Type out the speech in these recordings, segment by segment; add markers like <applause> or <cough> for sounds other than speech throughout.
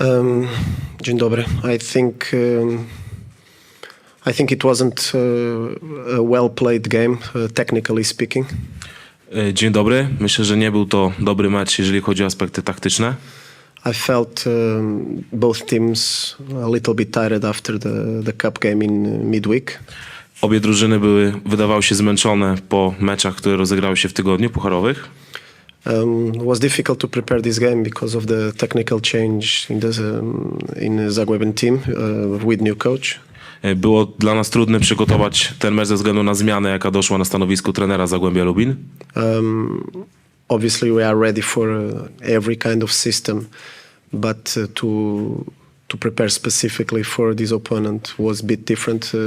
Um, dzień dobry. I think um, I think it wasn't uh, a well played game, uh, technically speaking. E, Dzień dobry. Myślę, że nie był to dobry mecz, jeżeli chodzi o aspekty taktyczne. I felt um, both teams a little bit tired after the, the cup game in midweek. Obie drużyny były, wydawały się zmęczone po meczach, które rozegrały się w tygodniu pucharowych. Um, was difficult to prepare this game because of the technical change in the um, in Zagłębian team uh, with new coach. E, Było dla nas trudne przygotować ten mecz ze względu na zmianę, jaka doszła na stanowisku trenera Zagłębia Lubin. Um, obviously, we are ready for uh, every kind of system, but uh, to to prepare specifically for this opponent was a bit different uh,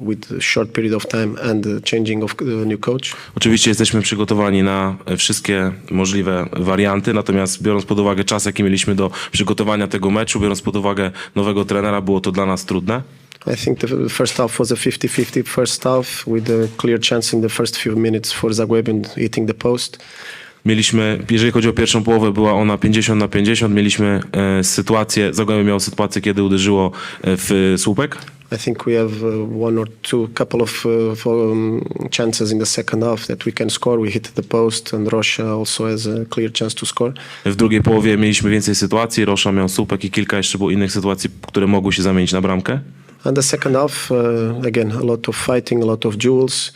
with a short period of time and the changing of uh, new coach. Oczywiście jesteśmy przygotowani na e, wszystkie możliwe warianty, natomiast biorąc pod uwagę czas, jaki mieliśmy do przygotowania tego meczu, biorąc pod uwagę nowego trenera, było to dla nas trudne. I think the first half was a 50-50 first half with a clear chance in the first few minutes for Zagłębian hitting the post. Mieliśmy, jeżeli chodzi o pierwszą połowę, była ona 50 na 50. Mieliśmy e, sytuację, Zagłębie miało sytuację, kiedy uderzyło e, w słupek. I think we have uh, one or two couple of uh, um, chances in the second half that we can score. We hit the post, and Rocha also has a clear chance to score. W drugiej połowie mieliśmy więcej sytuacji. Rosza miał słupek i kilka jeszcze było innych sytuacji, które mogły się zamienić na bramkę. And the second half, uh, again, a lot of fighting, a lot of duels.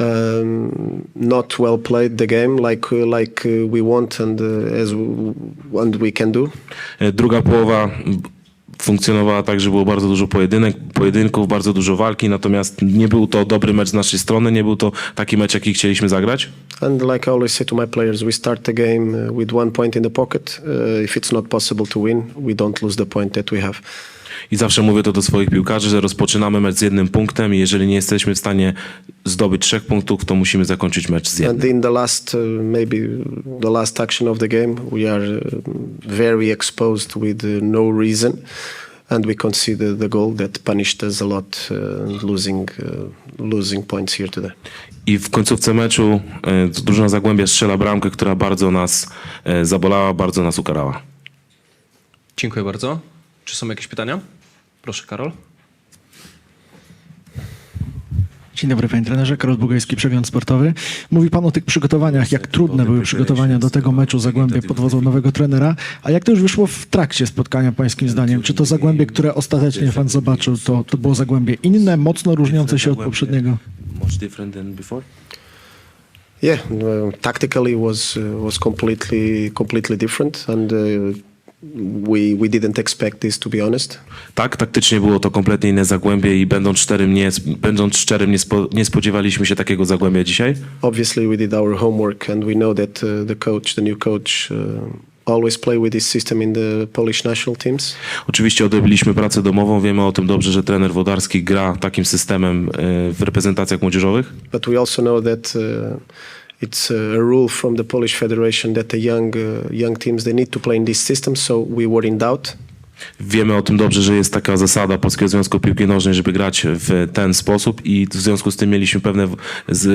Um, not well played the game like uh, like uh, we want and uh, as w- and we can do. E, Druga połowa funkcjonowała tak, że było bardzo dużo pojedynek, pojedynków, bardzo dużo walki, natomiast nie był to dobry mecz z naszej strony, nie był to taki mecz, jaki chcieliśmy zagrać. And like I always say to my players, we start the game with one point in the pocket. Uh, if it's not possible to win, we don't lose the point that we have. I zawsze mówię to do swoich piłkarzy, że rozpoczynamy mecz z jednym punktem i jeżeli nie jesteśmy w stanie zdobyć trzech punktów, to musimy zakończyć mecz z jednym. And in the last, uh, maybe the last action of the game, we are uh, very exposed with uh, no reason, and we conceded the goal that punished us a lot, uh, losing uh, losing points here today. I w końcówce meczu e, drużyna Zagłębia strzela bramkę, która bardzo nas e, zabolała, bardzo nas ukarała. Dziękuję bardzo. Czy są jakieś pytania? Proszę, Karol. Dzień dobry panie trenerze, Karol Bugajski, Przegląd Sportowy. Mówi pan o tych przygotowaniach, jak trudne były przygotowania do tego meczu Zagłębie pod wodzą nowego trenera, a jak to już wyszło w trakcie spotkania pańskim zdaniem? Czy to Zagłębie, które ostatecznie pan zobaczył, to, to było Zagłębie inne, mocno różniące się od poprzedniego? Much different than before? Yeah, tactically was uh, was completely completely different, and uh, we we didn't expect this to be honest. Tak, taktycznie było to kompletnie inne Zagłębie i będąc szczerym, nie, będąc szczerym nie, spo, nie spodziewaliśmy się takiego Zagłębia dzisiaj. Obviously, we did our homework, and we know that uh, the coach, the new coach, uh, always play with this system in the Polish national teams. Oczywiście odrobiliśmy pracę domową, wiemy o tym dobrze, że trener Wodarski gra takim systemem e, w reprezentacjach młodzieżowych. But we also know that uh, it's a rule from the Polish Federation that the young uh, young teams they need to play in this system. So we were in doubt, Wiemy o tym dobrze, że jest taka zasada Polskiego Związku Piłki Nożnej, żeby grać w ten sposób i w związku z tym mieliśmy pewne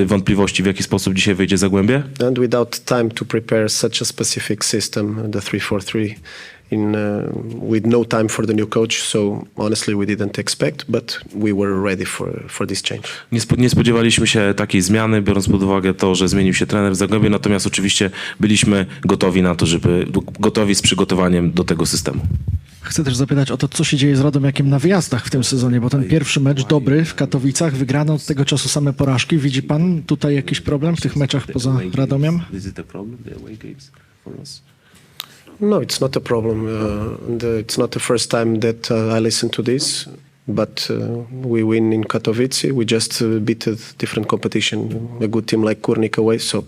wątpliwości, w jaki sposób dzisiaj wyjdzie Zagłębie. and without time to prepare such a specific system, the three-four-three, in uh, with no time for the new coach. So honestly, we didn't expect, but we were ready for for this change. Nie, spo, nie spodziewaliśmy się takiej zmiany, biorąc pod uwagę to, że zmienił się trener w Zagłębie, natomiast oczywiście byliśmy gotowi na to, żeby gotowi z przygotowaniem do tego systemu. Chcę też zapytać o to, co się dzieje z Radomiakiem na wyjazdach w tym sezonie, bo ten pierwszy mecz dobry w Katowicach, wygrano od tego czasu same porażki. Widzi pan tutaj jakiś problem w tych meczach poza Radomiem? No, it's not a problem. Uh, and, uh, it's not the first time that uh, I listen to this. But uh, we win in Katowice. We just uh, beat a different competition, a good team like Kurnik away. So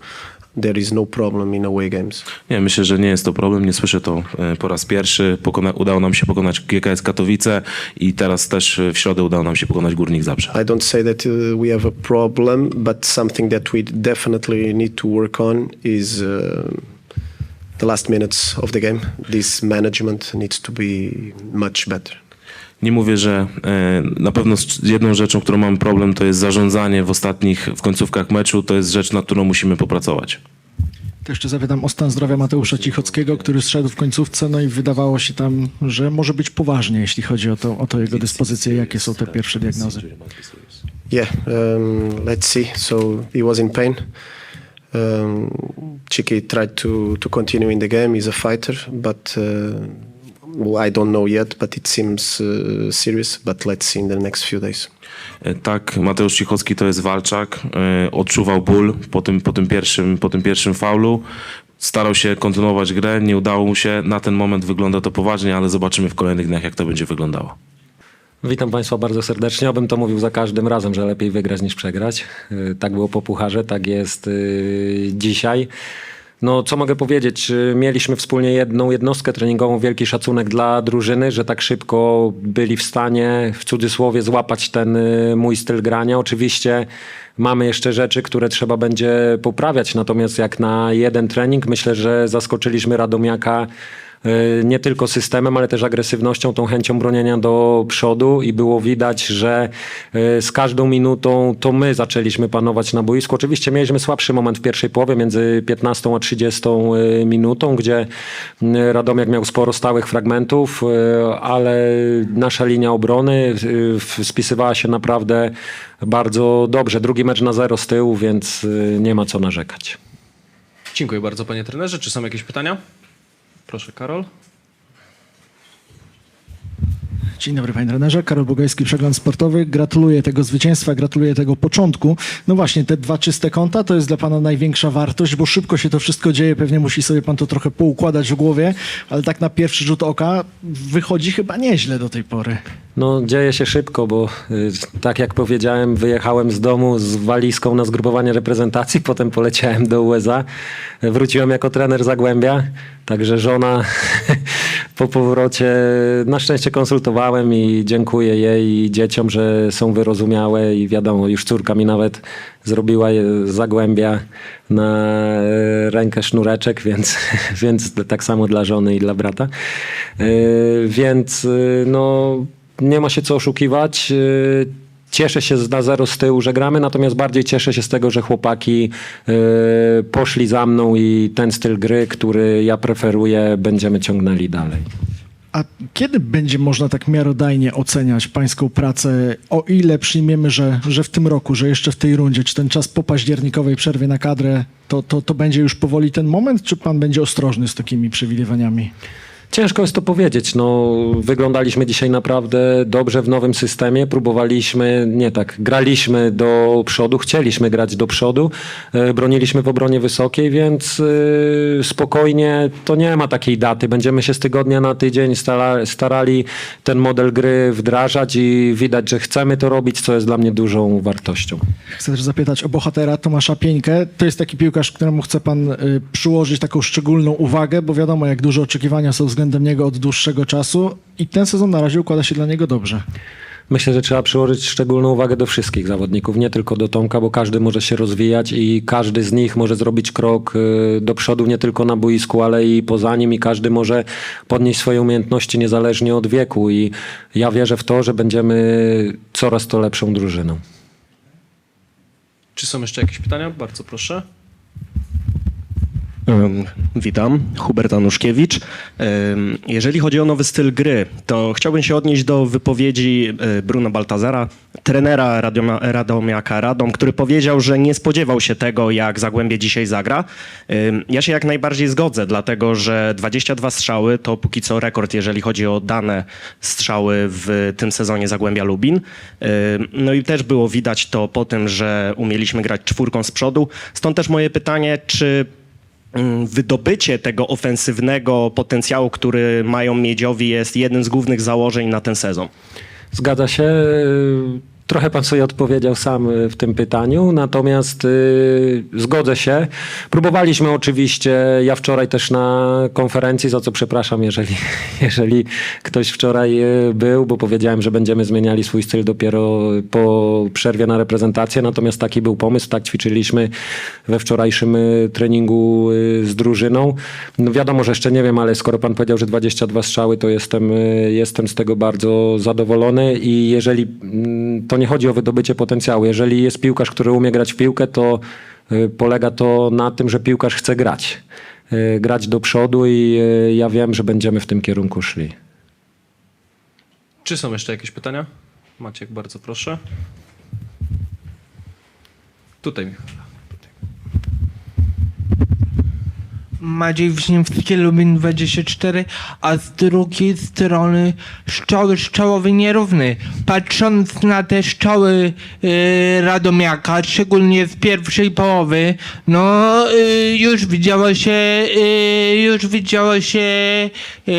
there is no problem in away games. Nie, myślę, że nie jest to problem, nie słyszę to e, po raz pierwszy. Pokona, udało nam się pokonać GKS Katowice i teraz też e, w środę udało nam się pokonać Górnik Zabrze. I don't say that uh, we have a problem, but something that we definitely need to work on is uh, the last minutes of the game. This management needs to be much better. Nie mówię, że e, na pewno jedną rzeczą, którą mamy problem, to jest zarządzanie w ostatnich, w końcówkach meczu. To jest rzecz, nad którą musimy popracować. To jeszcze zapytam o stan zdrowia Mateusza Cichockiego, który zszedł w końcówce, no i wydawało się tam, że może być poważnie, jeśli chodzi o to, o to jego dyspozycję. Jakie są te pierwsze diagnozy? Yeah, um, let's see. So he was in pain. Um, Chiki tried to, to continue in the game. He's a fighter, but uh, I don't know yet. But it seems uh, serious. But let's see in the next few days. E, Tak, Mateusz Cichocki to jest walczak. E, Odczuwał ból po tym, po tym, pierwszym, po tym pierwszym faulu. Starał się kontynuować grę, nie udało mu się. Na ten moment wygląda to poważnie, ale zobaczymy w kolejnych dniach, jak to będzie wyglądało. Witam Państwa bardzo serdecznie. Obym to mówił za każdym razem, że lepiej wygrać niż przegrać. Yy, Tak było po pucharze, tak jest yy, dzisiaj. No, co mogę powiedzieć? Mieliśmy wspólnie jedną jednostkę treningową, wielki szacunek dla drużyny, że tak szybko byli w stanie, w cudzysłowie, złapać ten yy, mój styl grania. Oczywiście mamy jeszcze rzeczy, które trzeba będzie poprawiać, natomiast jak na jeden trening, myślę, że zaskoczyliśmy Radomiaka y, nie tylko systemem, ale też agresywnością, tą chęcią bronienia do przodu i było widać, że y, z każdą minutą to my zaczęliśmy panować na boisku. Oczywiście mieliśmy słabszy moment w pierwszej połowie między 15 a 30 y, minutą, gdzie y, Radomiak miał sporo stałych fragmentów, ale nasza linia obrony spisywała się naprawdę bardzo dobrze. Drugi mecz na zero z tyłu, więc nie ma co narzekać. Dziękuję bardzo panie trenerze. Czy są jakieś pytania? Proszę Karol. Dzień dobry panie trenerze, Karol Bugajski, Przegląd Sportowy. Gratuluję tego zwycięstwa, gratuluję tego początku. No właśnie, te dwa czyste konta to jest dla pana największa wartość, bo szybko się to wszystko dzieje, pewnie musi sobie pan to trochę poukładać w głowie, ale tak na pierwszy rzut oka wychodzi chyba nieźle do tej pory. No, dzieje się szybko, bo y, tak jak powiedziałem, wyjechałem z domu z walizką na zgrupowanie reprezentacji, <laughs> potem poleciałem do USA. Wróciłem jako trener Zagłębia, także żona po powrocie na szczęście konsultowałem i dziękuję jej i dzieciom, że są wyrozumiałe i wiadomo, już córka mi nawet zrobiła Zagłębia na e, rękę sznureczek, więc, <laughs> więc tak samo dla żony i dla brata. E, Więc y, no nie ma się co oszukiwać. Cieszę się na zero z tyłu, że gramy, natomiast bardziej cieszę się z tego, że chłopaki yy, poszli za mną i ten styl gry, który ja preferuję, będziemy ciągnęli dalej. A kiedy będzie można tak miarodajnie oceniać pańską pracę, o ile przyjmiemy, że, że w tym roku, że jeszcze w tej rundzie, czy ten czas po październikowej przerwie na kadrę, to, to, to będzie już powoli ten moment, czy pan będzie ostrożny z takimi przewidywaniami? Ciężko jest to powiedzieć. No, wyglądaliśmy dzisiaj naprawdę dobrze w nowym systemie. Próbowaliśmy, nie tak, graliśmy do przodu, chcieliśmy grać do przodu. e, Broniliśmy w obronie wysokiej, więc e, spokojnie to nie ma takiej daty. Będziemy się z tygodnia na tydzień stara, starali ten model gry wdrażać i widać, że chcemy to robić, co jest dla mnie dużą wartością. Chcę też zapytać o bohatera Tomasza Pieńkę. To jest taki piłkarz, któremu chce pan y, przyłożyć taką szczególną uwagę, bo wiadomo, jak duże oczekiwania są względem niego od dłuższego czasu i ten sezon na razie układa się dla niego dobrze. Myślę, że trzeba przyłożyć szczególną uwagę do wszystkich zawodników, nie tylko do Tomka, bo każdy może się rozwijać i każdy z nich może zrobić krok y, do przodu nie tylko na boisku, ale i poza nim i każdy może podnieść swoje umiejętności niezależnie od wieku i ja wierzę w to, że będziemy coraz to lepszą drużyną. Czy są jeszcze jakieś pytania? Bardzo proszę. Witam, Hubert Anuszkiewicz. Jeżeli chodzi o nowy styl gry, to chciałbym się odnieść do wypowiedzi y, Bruna Baltazara, trenera Radioma- Radomiaka Radom, który powiedział, że nie spodziewał się tego, jak Zagłębie dzisiaj zagra. Ja się jak najbardziej zgodzę, dlatego że 22 strzały to póki co rekord, jeżeli chodzi o dane strzały w tym sezonie Zagłębia Lubin. No i też było widać to po tym, że umieliśmy grać czwórką z przodu. Stąd też moje pytanie, czy wydobycie tego ofensywnego potencjału, który mają miedziowi, jest jednym z głównych założeń na ten sezon. Zgadza się. Trochę pan sobie odpowiedział sam y, w tym pytaniu, natomiast y, zgodzę się. Próbowaliśmy oczywiście, ja wczoraj też na konferencji, za co przepraszam, jeżeli, <laughs> jeżeli ktoś wczoraj y, był, bo powiedziałem, że będziemy zmieniali swój styl dopiero po przerwie na reprezentację, natomiast taki był pomysł, tak ćwiczyliśmy we wczorajszym treningu z drużyną. No wiadomo, że jeszcze nie wiem, ale skoro pan powiedział, że 22 strzały, to jestem, jestem z tego bardzo zadowolony i jeżeli mm, to nie chodzi o wydobycie potencjału. Jeżeli jest piłkarz, który umie grać w piłkę, to y, polega to na tym, że piłkarz chce grać. Y, Grać do przodu i y, ja wiem, że będziemy w tym kierunku szli. Czy są jeszcze jakieś pytania? Maciek, bardzo proszę. Tutaj, Michał. Maciej Wiśniewski, Lubin 24, a z drugiej strony szczoły szczałowy nierówny. Patrząc na te szczoły yy, Radomiaka, szczególnie z pierwszej połowy, no yy, już widziało się, yy, już widziało się yy,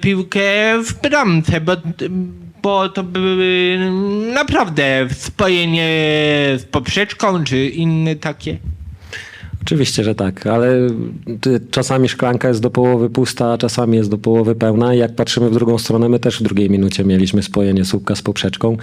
piłkę w bramce, bo, bo to były naprawdę spojenie z poprzeczką czy inne takie. Oczywiście, że tak, ale czasami szklanka jest do połowy pusta, a czasami jest do połowy pełna. I jak patrzymy w drugą stronę, my też w drugiej minucie mieliśmy spojenie słupka z poprzeczką.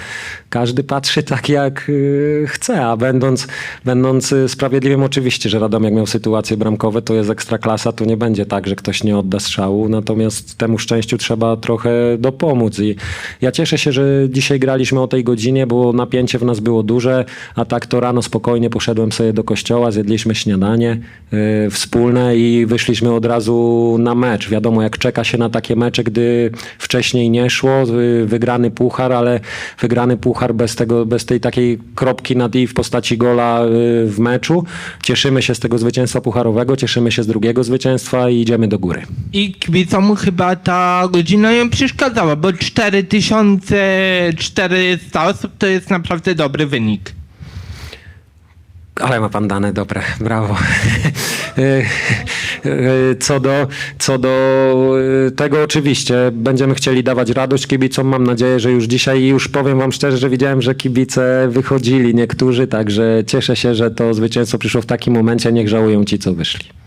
Każdy patrzy tak, jak y, chce, a będąc, będąc y, sprawiedliwym, oczywiście, że Radomiak miał sytuacje bramkowe, to jest ekstraklasa, tu nie będzie tak, że ktoś nie odda strzału, natomiast temu szczęściu trzeba trochę dopomóc. I ja cieszę się, że dzisiaj graliśmy o tej godzinie, bo napięcie w nas było duże, a tak to rano spokojnie poszedłem sobie do kościoła, zjedliśmy śniadanie y, wspólne i wyszliśmy od razu na mecz. Wiadomo, jak czeka się na takie mecze, gdy wcześniej nie szło, y, wygrany puchar, ale wygrany puchar bez, tego, bez tej takiej kropki nad i w postaci gola y, w meczu. Cieszymy się z tego zwycięstwa pucharowego, cieszymy się z drugiego zwycięstwa i idziemy do góry. I kibicom chyba ta godzina ją przeszkadzała, bo 4400 osób to jest naprawdę dobry wynik. Ale ma pan dane dobre, brawo. Y, <laughs> y, co, do, co do y, tego oczywiście będziemy chcieli dawać radość kibicom. Mam nadzieję, że już dzisiaj i już powiem wam szczerze, że widziałem, że kibice wychodzili niektórzy, także cieszę się, że to zwycięstwo przyszło w takim momencie. Niech żałują ci, co wyszli.